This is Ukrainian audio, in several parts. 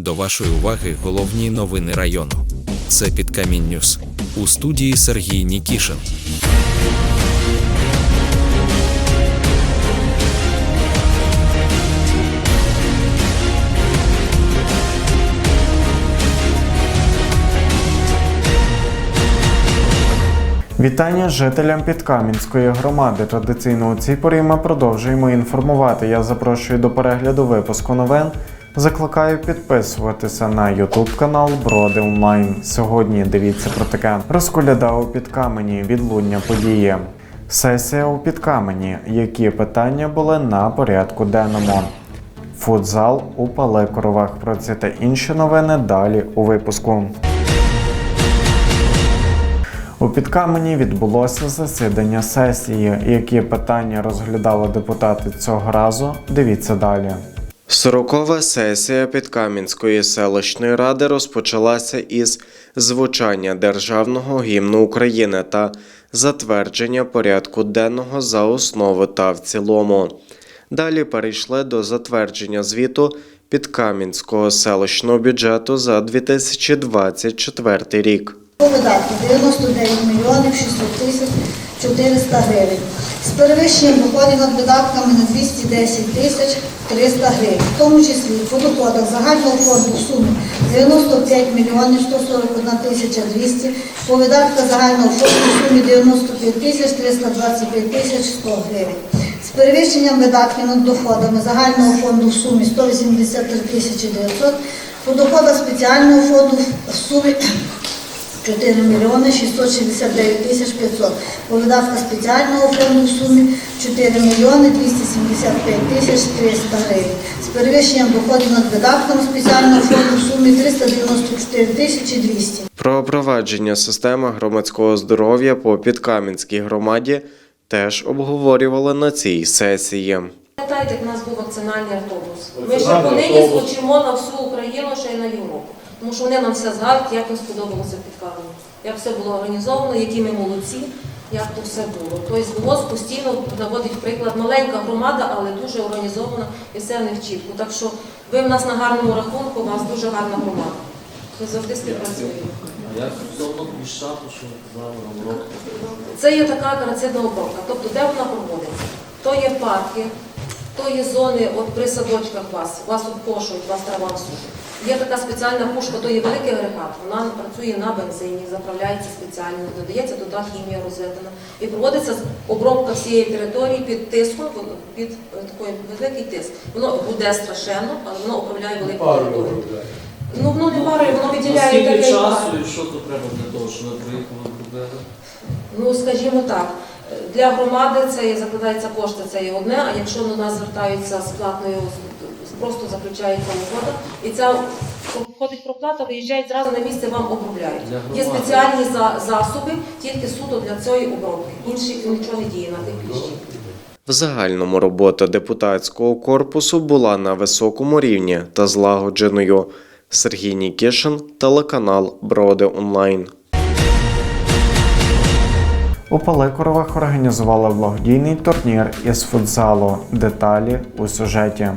До вашої уваги головні новини району. Це Підкамінь Ньюс. У студії Сергій Нікішин. Вітання жителям Підкам'янської громади. Традиційно у цій порі ми продовжуємо інформувати. Я запрошую до перегляду випуску новин. Закликаю підписуватися на YouTube канал Броди Онлайн. Сьогодні дивіться про таке. Розколяда у Підкамені, відлуння події. Сесія у Підкамені. Які питання були на порядку денному? Футзал у Палекоровах. Про це та інші новини далі у випуску. У Підкамені відбулося засідання сесії. Які питання розглядали депутати цього разу? Дивіться далі. Сорокова сесія Підкам'янської селищної ради розпочалася із звучання державного гімну України та затвердження порядку денного за основу та в цілому. Далі перейшли до затвердження звіту Підкам'янського селищного бюджету за 2024 рік. По видатку 99 мільйонів 600 тисяч 400 гривень. З перевищенням доходів над видатками на 210 тисяч 300 гривень. В тому числі по доходах загального фонду в сумі 95 мільйонів 141 тисяча 200, по видатках загального фонду в сумі 95 тисяч 325 тисяч 100 гривень. З перевищенням видатків над доходами загального фонду в сумі 183 тисячі 900, по доходах спеціального фонду в сумі 4 мільйони 669 тисяч 500. По видатках спеціального фонду в сумі 4 мільйони 275 тисяч 300 гривень. З перевищенням доходів над видатками спеціального фонду в сумі 394 тисячі 200. Про провадження системи громадського здоров'я по Підкам'янській громаді теж обговорювали на цій сесії. Пам'ятаєте, як у нас був вакцинальний автобус. Ми ще понині скочимо на всю Україну, ще й на Європу. Тому що вони нам все згадують, як їм сподобалося підкармлення. Як все було організовано, які ми молодці, як то все було. Тобто ВОЗ постійно наводить приклад. Маленька громада, але дуже організована і все в них чітко. Так що ви в нас на гарному рахунку, у вас дуже гарна громада. Ми завжди співпрацюємо. Як стосовно міщату, що казали на? Це є така карацидна обробка. Тобто, де вона проводиться? То є парки, то є зони, от при садочках вас, вас обкошують, вас трава всушить. Є така спеціальна пушка, то є великий агрегат. Вона працює на бензині, заправляється спеціально, додається туди хімія розведена. І проводиться обробка всієї території під тиском, під е, такий великий тиск. Воно буде страшенно, але воно управляє великою територією. Ну воно не парує, воно виділяє Скільки часу і що то треба для того, щоб ви приїхали робили? Ну, скажімо так, для громади це є, закладаються кошти, це є одне, а якщо до нас звертаються з платною, просто заключається угода, і ця входить проплата, виїжджають зразу на місце, вам обробляють. Є спеціальні за- засоби тільки суто для цієї обробки. Інші нічого не діє на тих кліщів. В загальному робота депутатського корпусу була на високому рівні та злагодженою. Сергій Нікішин, телеканал Броди Онлайн. У Палекоровах організували благодійний турнір із футзалу. Деталі у сюжеті.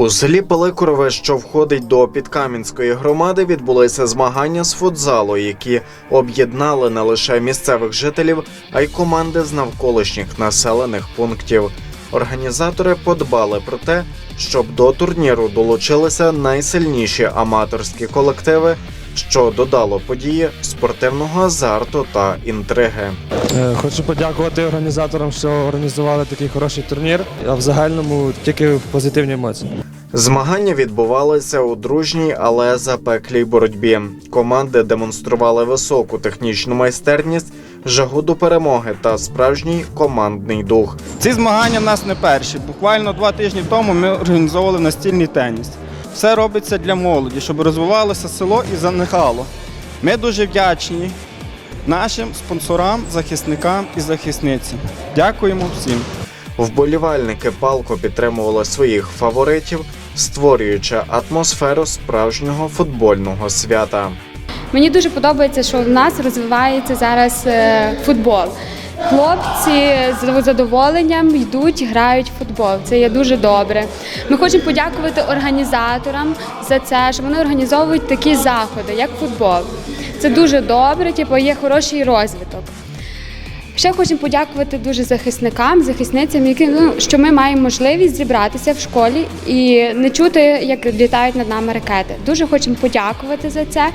У селі Палекорове, що входить до Підкам'янської громади, відбулися змагання з футзалу, які об'єднали не лише місцевих жителів, а й команди з навколишніх населених пунктів. Організатори подбали про те, щоб до турніру долучилися найсильніші аматорські колективи, що додало події спортивного азарту та інтриги. Е, Хочу подякувати організаторам, що організували такий хороший турнір. А в загальному тільки позитивні емоції. Змагання відбувалися у дружній, але запеклій боротьбі. Команди демонстрували високу технічну майстерність, жагу до перемоги та справжній командний дух. Ці змагання в нас не перші. Буквально два тижні тому ми організовували настільний теніс. Все робиться для молоді, щоб розвивалося село і заникало. Ми дуже вдячні нашим спонсорам, захисникам і захисницям. Дякуємо всім. Вболівальники палко підтримували своїх фаворитів, створюючи атмосферу справжнього футбольного свята. Мені дуже подобається, що в нас розвивається зараз е, футбол. Хлопці з задоволенням йдуть, грають в футбол. Це є дуже добре. Ми хочемо подякувати організаторам за це, що вони організовують такі заходи, як футбол. Це дуже добре, типу, є хороший розвиток. Ще хочемо подякувати дуже захисникам, захисницям, які ну що ми маємо можливість зібратися в школі і не чути, як літають над нами ракети. Дуже хочемо подякувати за це.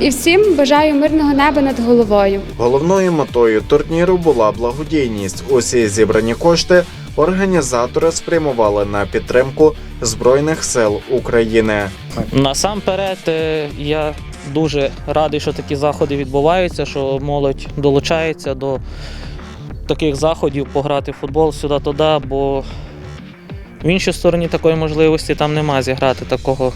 І всім бажаю мирного неба над головою. Головною метою турніру була благодійність. Усі зібрані кошти організатори спрямували на підтримку Збройних сил України. Насамперед, е, я дуже радий, що такі заходи відбуваються, що молодь долучається до таких заходів, пограти в футбол сюди-туди, бо в іншій стороні такої можливості там нема зіграти такого,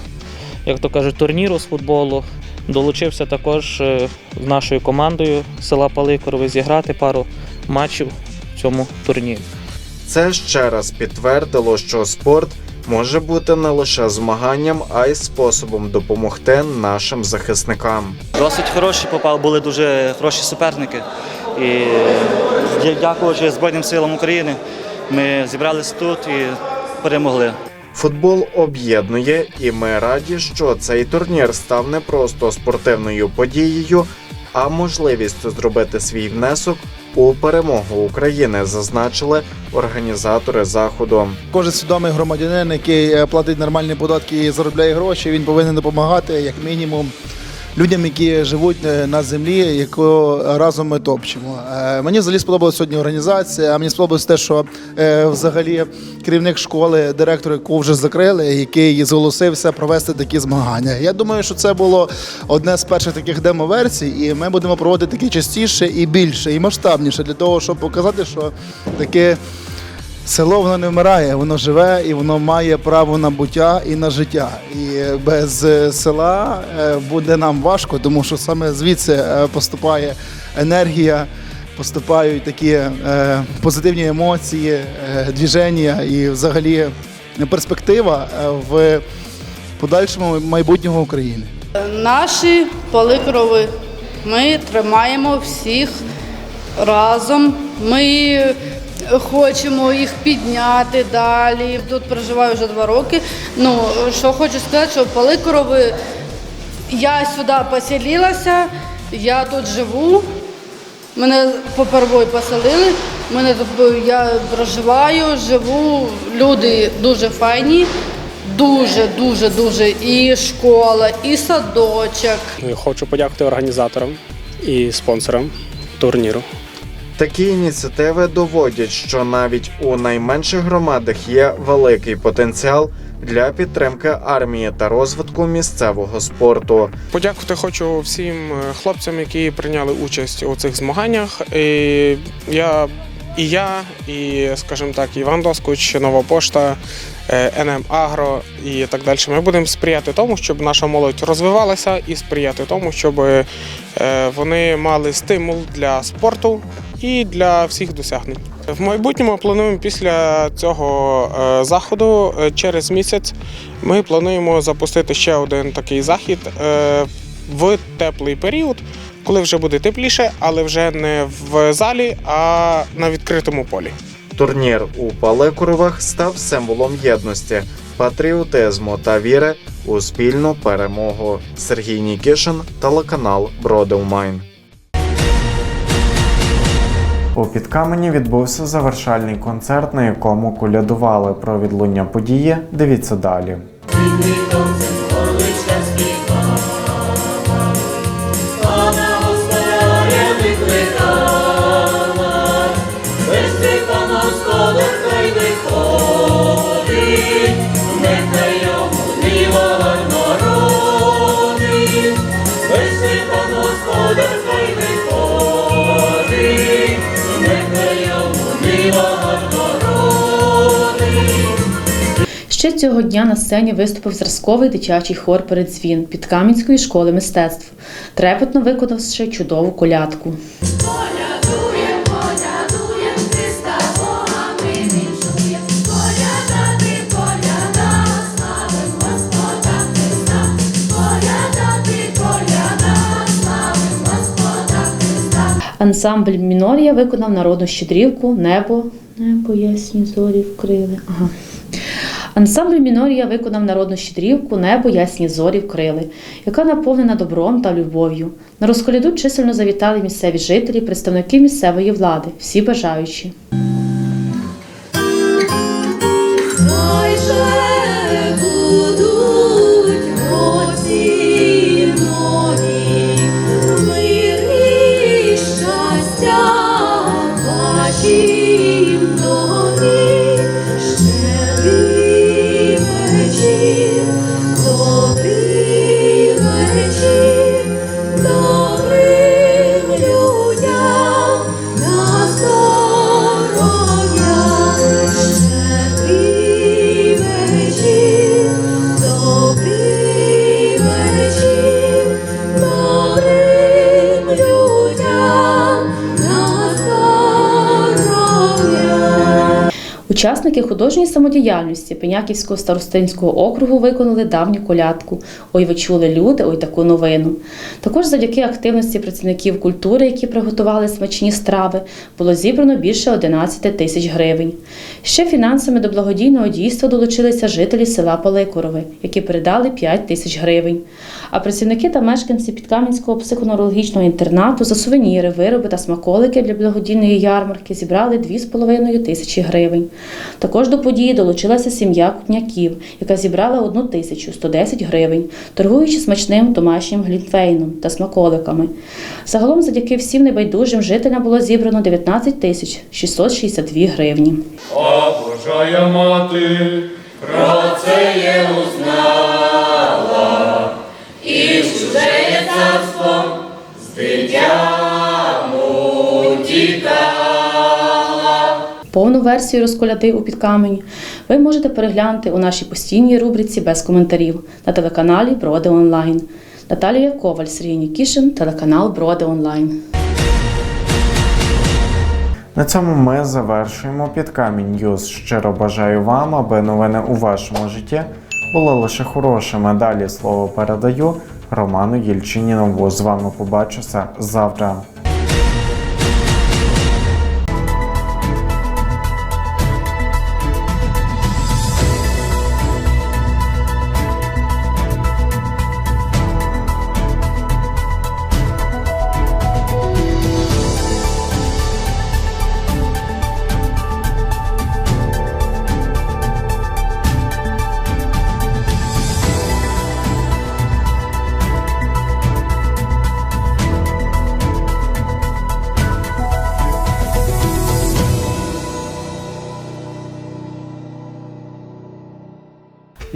як то кажуть, турніру з футболу. Долучився також е, з нашою командою села Паликорове зіграти пару матчів в цьому турнірі. Це ще раз підтвердило, що спорт може бути не лише змаганням, а й способом допомогти нашим захисникам. Досить хороші попали, були дуже хороші суперники. І дякуючи Збройним силам України, ми зібралися тут і перемогли. Футбол об'єднує, і ми раді, що цей турнір став не просто спортивною подією, а можливістю зробити свій внесок у перемогу України, зазначили організатори заходу. Кожен свідомий громадянин, який е, платить нормальні податки і заробляє гроші, він повинен допомагати як мінімум людям, які живуть е, на землі, яку разом ми топчемо. Е, Мені взагалі сподобалася сьогодні організація. Мені сподобалось те, що е, взагалі керівник школи, директор, яку вже закрили, який зголосився провести такі змагання. Я думаю, що це було одне з перших таких демо-версій, і ми будемо проводити такі частіше і більше, і масштабніше для того, щоб показати, що таке. Село воно не вмирає, воно живе і воно має право на буття і на життя. І без е, села е, буде нам важко, тому що саме звідси е, поступає енергія, поступають такі позитивні емоції, е, движення і взагалі перспектива в подальшому майбутнього України. Наші поликрови, ми тримаємо всіх разом. Ми хочемо їх підняти далі. Тут проживаю вже два роки. Ну, що хочу сказати, що поликрови, я сюди поселилася, я тут живу. Мене попервою поселили. Мене тут я проживаю, живу. Люди дуже файні, дуже, дуже, дуже. І школа, і садочок. Хочу подякувати організаторам і спонсорам турніру. Такі ініціативи доводять, що навіть у найменших громадах є великий потенціал для підтримки армії та розвитку місцевого спорту. Подякувати хочу всім е, хлопцям, які прийняли участь у цих змаганнях. І я, і я, і, скажімо так, Іван Доскуч, Нова Пошта, е, НМ Агро і так далі. Ми будемо сприяти тому, щоб наша молодь розвивалася, і сприяти тому, щоб е, вони мали стимул для спорту і для всіх досягнень. В майбутньому плануємо після цього е, заходу е, через місяць. Ми плануємо запустити ще один такий захід е, в теплий період, коли вже буде тепліше, але вже не в залі, а на відкритому полі. Турнір у Палекуровах став символом єдності, патріотизму та віри у спільну перемогу. Сергій Нікішин, телеканал Бродилмайн. У Підкамені відбувся завершальний концерт, на якому колядували про відлуння події. Дивіться далі. Ще цього дня на сцені виступив зразковий дитячий хор «Передзвін» під Кам'янської школи мистецтв, трепетно виконавши чудову колядку. Ансамбль Мінорія виконав народну щедрівку Небо. Небо ясні зорі вкрили. Ага. Ансамбль Мінорія виконав народну щедрівку Небо ясні зорі вкрили, яка наповнена добром та любов'ю. На розколяду чисельно завітали місцеві жителі, представники місцевої влади, всі бажаючі. Учасники художньої самодіяльності Пеняківського старостинського округу виконали давню колядку Ой, ви чули люди, ой таку новину. Також завдяки активності працівників культури, які приготували смачні страви, було зібрано більше 11 тисяч гривень. Ще фінансами до благодійного дійства долучилися жителі села Паликорове, які передали 5 тисяч гривень. А працівники та мешканці Підкам'янського психоневрологічного інтернату за сувеніри, вироби та смаколики для благодійної ярмарки зібрали 2,5 тисячі гривень. Також до події долучилася сім'я Кутняків, яка зібрала 1 тисячу 110 гривень, торгуючи смачним домашнім глінтвейном та смаколиками. Загалом, завдяки всім небайдужим жителям було зібрано 19 тисяч 662 гривні. А мати про це є узнала, чужеє царство з дитям утікала. Повну версію розколяди у підкамені ви можете переглянути у нашій постійній рубриці без коментарів на телеканалі Броди Онлайн. Наталія Коваль, Сергій Нікішин, телеканал Броди Онлайн. На цьому ми завершуємо під камінь Ньюз. Щиро бажаю вам, аби новини у вашому житті були лише хорошими. Далі слово передаю Роману Єльчинінову. З вами побачуся завтра.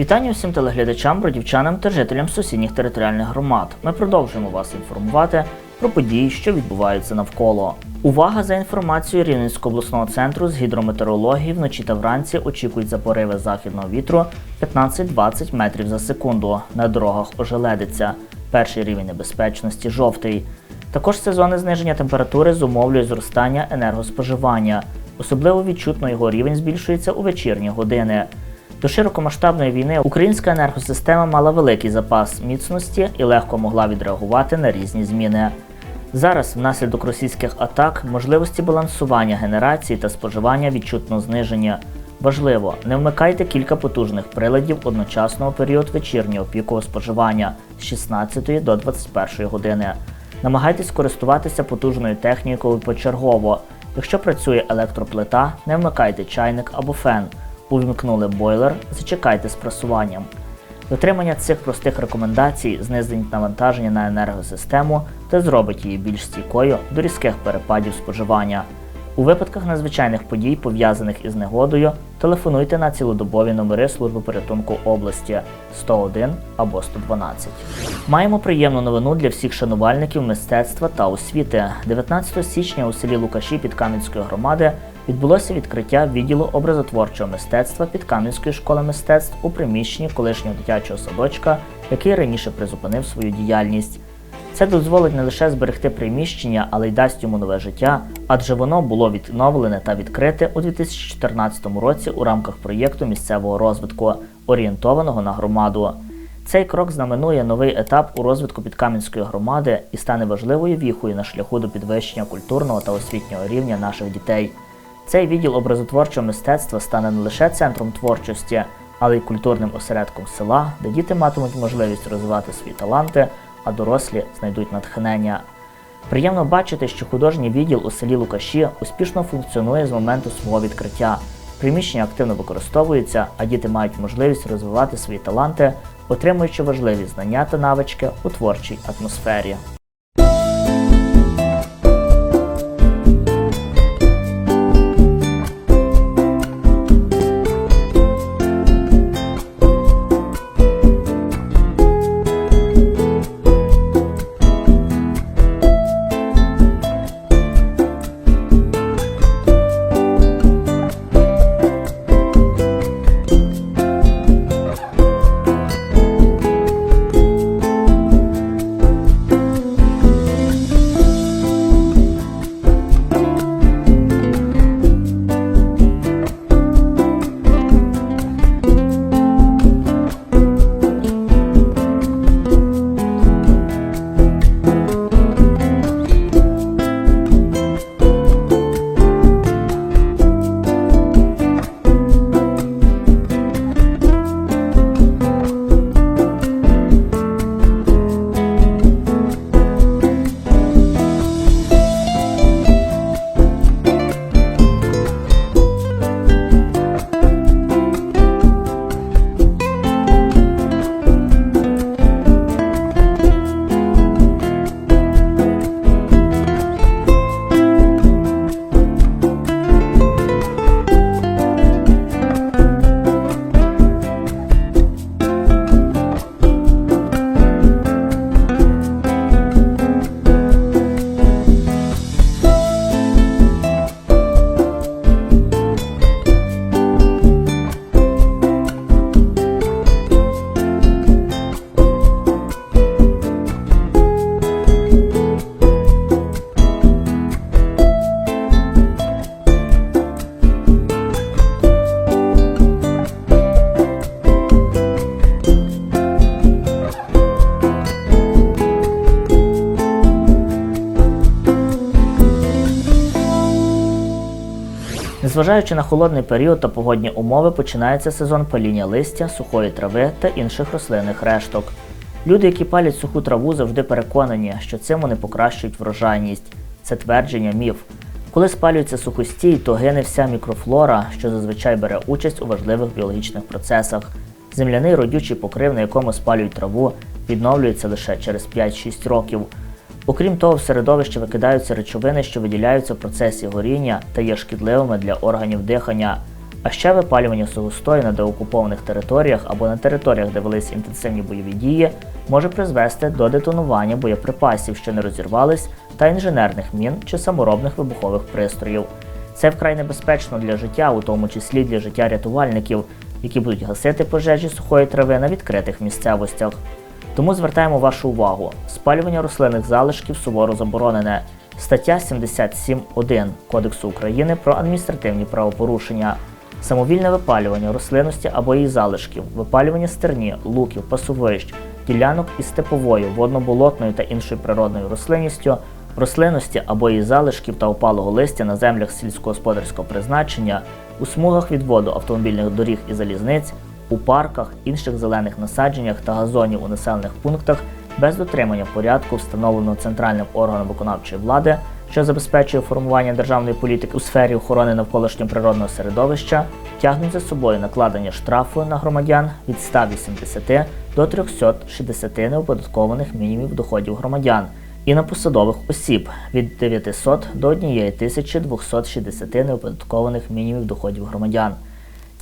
Вітання всім телеглядачам, бродівчанам та жителям сусідніх територіальних громад. Ми продовжуємо вас інформувати про події, що відбуваються навколо. Увага за інформацією Рівненського обласного центру з гідрометеорології вночі та вранці очікують за пориви західного вітру 15-20 метрів за секунду. На дорогах ожеледиться. Перший рівень небезпечності жовтий. Також сезонне зниження температури зумовлює зростання енергоспоживання. Особливо відчутно його рівень збільшується у вечірні години. До широкомасштабної війни українська енергосистема мала великий запас міцності і легко могла відреагувати на різні зміни. Зараз, внаслідок російських атак, можливості балансування генерації та споживання відчутно знижені. Важливо, не вмикайте кілька потужних приладів одночасно у період вечірнього пікового споживання з 16 до 21 години. Намагайтесь користуватися потужною технікою почергово. Якщо працює електроплита, не вмикайте чайник або фен. Увімкнули бойлер, зачекайте з прасуванням. Дотримання цих простих рекомендацій знизить навантаження на енергосистему та зробить її більш стійкою до різких перепадів споживання. У випадках надзвичайних подій, пов'язаних із негодою, телефонуйте на цілодобові номери служби порятунку області 101 або 112. Маємо приємну новину для всіх шанувальників мистецтва та освіти. 19 січня у селі Лукаші Підкам'янської громади відбулося відкриття відділу образотворчого мистецтва Підкам'янської школи мистецтв у приміщенні колишнього дитячого садочка, який раніше призупинив свою діяльність. Це дозволить не лише зберегти приміщення, але й дасть йому нове життя, адже воно було відновлене та відкрите у 2014 році у рамках проєкту місцевого розвитку, орієнтованого на громаду. Цей крок знаменує новий етап у розвитку Підкам'янської громади і стане важливою віхою на шляху до підвищення культурного та освітнього рівня наших дітей. Цей відділ образотворчого мистецтва стане не лише центром творчості, але й культурним осередком села, де діти матимуть можливість розвивати свої таланти, а дорослі знайдуть натхнення. Приємно бачити, що художній відділ у селі Лукаші успішно функціонує з моменту свого відкриття. Приміщення активно використовується, а діти мають можливість розвивати свої таланти, отримуючи важливі знання та навички у творчій атмосфері. Незважаючи на холодний період та погодні умови, починається сезон паління листя, сухої трави та інших рослинних решток. Люди, які палять суху траву, завжди переконані, що цим вони покращують врожайність. Це твердження міф. Коли спалюється сухостій, то гине вся мікрофлора, що зазвичай бере участь у важливих біологічних процесах. Земляний родючий покрив, на якому спалюють траву, відновлюється лише через 5-6 років. Окрім того, в середовище викидаються речовини, що виділяються в процесі горіння та є шкідливими для органів дихання. А ще випалювання сухостою на деокупованих територіях або на територіях, де велись інтенсивні бойові дії, може призвести до детонування боєприпасів, що не розірвались, та інженерних мін чи саморобних вибухових пристроїв. Це вкрай небезпечно для життя, у тому числі для життя рятувальників, які будуть гасити пожежі сухої трави на відкритих місцевостях. Тому звертаємо вашу увагу: спалювання рослинних залишків суворо заборонене. Стаття 77.1 Кодексу України про адміністративні правопорушення. Самовільне випалювання рослинності або її залишків, випалювання стерні, луків, пасовищ, ділянок із степовою, водно-болотною та іншою природною рослинністю, рослинності або її залишків та опалого листя на землях сільськогосподарського призначення, у смугах відводу автомобільних доріг і залізниць, у парках, інших зелених насадженнях та газонів у населених пунктах без дотримання порядку, встановленого центральним органом виконавчої влади, що забезпечує формування державної політики у сфері охорони навколишнього природного середовища, тягнуть за собою накладення штрафу на громадян від 180 до 360 неоподаткованих мінімумів доходів громадян і на посадових осіб від 900 до 1260 неоподаткованих мінімумів доходів громадян.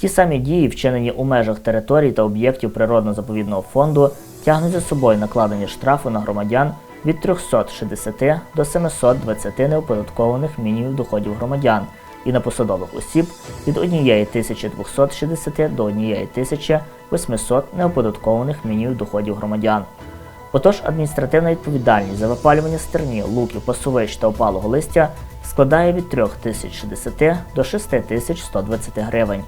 Ті самі дії, вчинені у межах територій та об'єктів природно-заповідного фонду, тягнуть за собою накладення штрафу на громадян від 360 до 720 неоподаткованих мінімумів доходів громадян і на посадових осіб від 1260 до 1800 неоподаткованих мінімумів доходів громадян. Отож, адміністративна відповідальність за випалювання стерні, луків, пасовищ та опалого листя складає від 3060 до 6120 гривень.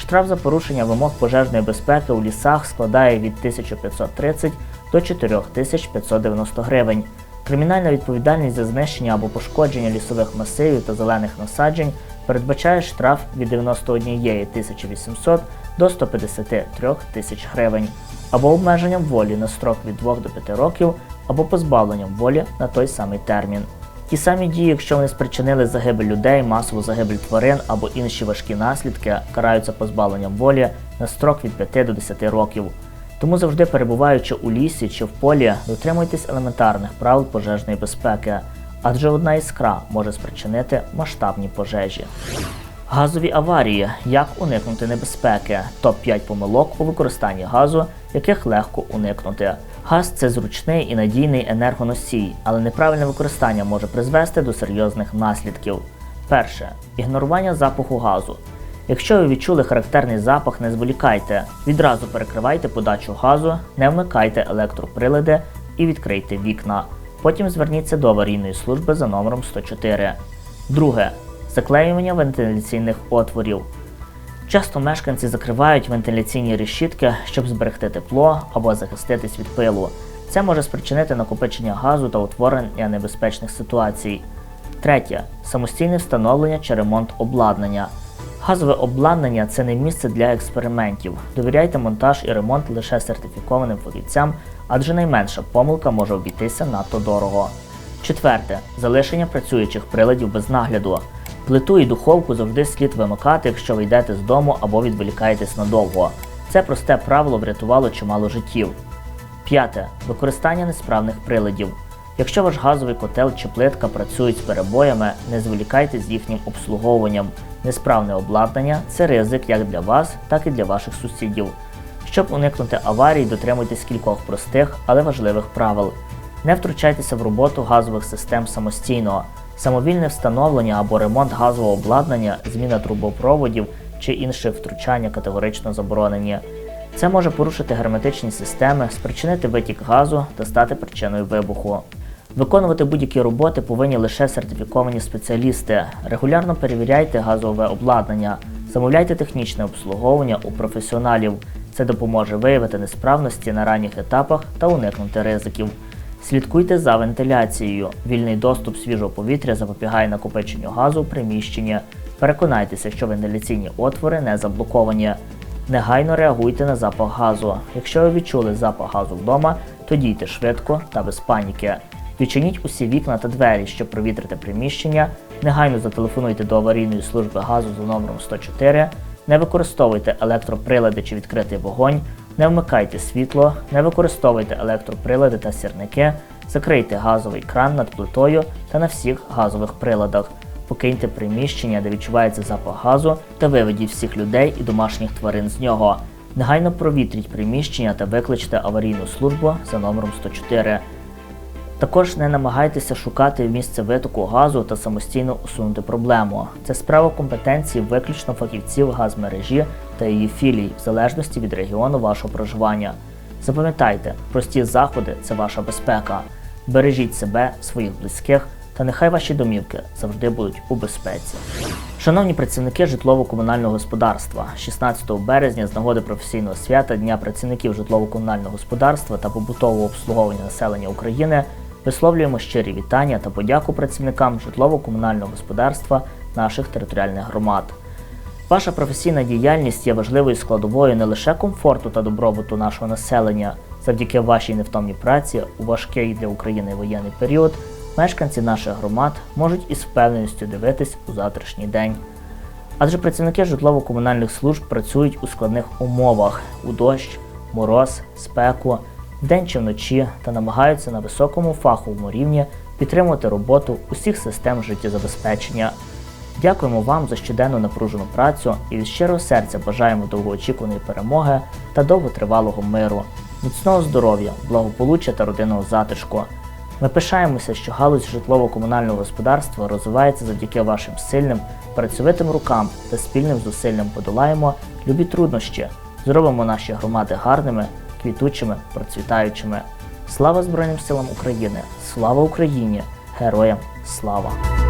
Штраф за порушення вимог пожежної безпеки у лісах складає від 1530 до 4590 гривень. Кримінальна відповідальність за знищення або пошкодження лісових масивів та зелених насаджень передбачає штраф від 91 800 до 153 тисяч гривень, або обмеженням волі на строк від 2 до 5 років, або позбавленням волі на той самий термін. Ті самі дії, якщо вони спричинили загибель людей, масову загибель тварин або інші важкі наслідки, караються позбавленням волі на строк від 5 до 10 років. Тому завжди перебуваючи у лісі чи в полі, дотримуйтесь елементарних правил пожежної безпеки, адже одна іскра може спричинити масштабні пожежі. Газові аварії. Як уникнути небезпеки? Топ-5 помилок у використанні газу, яких легко уникнути. Газ це зручний і надійний енергоносій, але неправильне використання може призвести до серйозних наслідків. Перше ігнорування запаху газу. Якщо ви відчули характерний запах, не зволікайте. Відразу перекривайте подачу газу, не вмикайте електроприлади і відкрийте вікна. Потім зверніться до аварійної служби за номером 104. Друге заклеювання вентиляційних отворів. Часто мешканці закривають вентиляційні решітки, щоб зберегти тепло або захиститись від пилу. Це може спричинити накопичення газу та утворення небезпечних ситуацій. Третє самостійне встановлення чи ремонт обладнання. Газове обладнання це не місце для експериментів. Довіряйте монтаж і ремонт лише сертифікованим фахівцям, адже найменша помилка може обійтися надто дорого. Четверте залишення працюючих приладів без нагляду. Плиту і духовку завжди слід вимикати, якщо ви йдете з дому або відволікаєтесь надовго. Це просте правило врятувало чимало життів. П'яте. Використання несправних приладів. Якщо ваш газовий котел чи плитка працюють з перебоями, не зволікайте з їхнім обслуговуванням. Несправне обладнання це ризик як для вас, так і для ваших сусідів. Щоб уникнути аварій, дотримуйтесь кількох простих, але важливих правил. Не втручайтеся в роботу газових систем самостійно. Самовільне встановлення або ремонт газового обладнання, зміна трубопроводів чи інше втручання категорично заборонені. Це може порушити герметичні системи, спричинити витік газу та стати причиною вибуху. Виконувати будь-які роботи повинні лише сертифіковані спеціалісти. Регулярно перевіряйте газове обладнання, замовляйте технічне обслуговування у професіоналів. Це допоможе виявити несправності на ранніх етапах та уникнути ризиків. Слідкуйте за вентиляцією. Вільний доступ свіжого повітря запобігає накопиченню газу в приміщенні. Переконайтеся, що вентиляційні отвори не заблоковані. Негайно реагуйте на запах газу. Якщо ви відчули запах газу вдома, то дійте швидко та без паніки. Відчиніть усі вікна та двері, щоб провітрити приміщення. Негайно зателефонуйте до аварійної служби газу за номером 104. Не використовуйте електроприлади чи відкритий вогонь. Не вмикайте світло, не використовуйте електроприлади та сірники, закрийте газовий кран над плитою та на всіх газових приладах. Покиньте приміщення, де відчувається запах газу, та виведіть всіх людей і домашніх тварин з нього. Негайно провітріть приміщення та викличте аварійну службу за номером 104. Також не намагайтеся шукати місце витоку газу та самостійно усунути проблему. Це справа компетенції виключно фахівців газмережі та її філій, в залежності від регіону вашого проживання. Запам'ятайте, прості заходи це ваша безпека. Бережіть себе, своїх близьких, та нехай ваші домівки завжди будуть у безпеці. Шановні працівники житлово-комунального господарства, 16 березня з нагоди професійного свята Дня працівників житлово-комунального господарства та побутового обслуговування населення України висловлюємо щирі вітання та подяку працівникам житлово-комунального господарства наших територіальних громад. Ваша професійна діяльність є важливою складовою не лише комфорту та добробуту нашого населення. Завдяки вашій невтомній праці у важкий для України воєнний період мешканці наших громад можуть із впевненістю дивитись у завтрашній день. Адже працівники житлово-комунальних служб працюють у складних умовах у дощ, мороз, спеку, вдень чи вночі та намагаються на високому фаховому рівні підтримувати роботу усіх систем життєзабезпечення. Дякуємо вам за щоденну напружену працю і від щирого серця бажаємо довгоочікуваної перемоги та довготривалого миру, міцного здоров'я, благополуччя та родинного затишку. Ми пишаємося, що галузь житлово-комунального господарства розвивається завдяки вашим сильним, працьовитим рукам та спільним зусиллям подолаємо любі труднощі, зробимо наші громади гарними, квітучими, процвітаючими. Слава Збройним силам України! Слава Україні! Героям слава!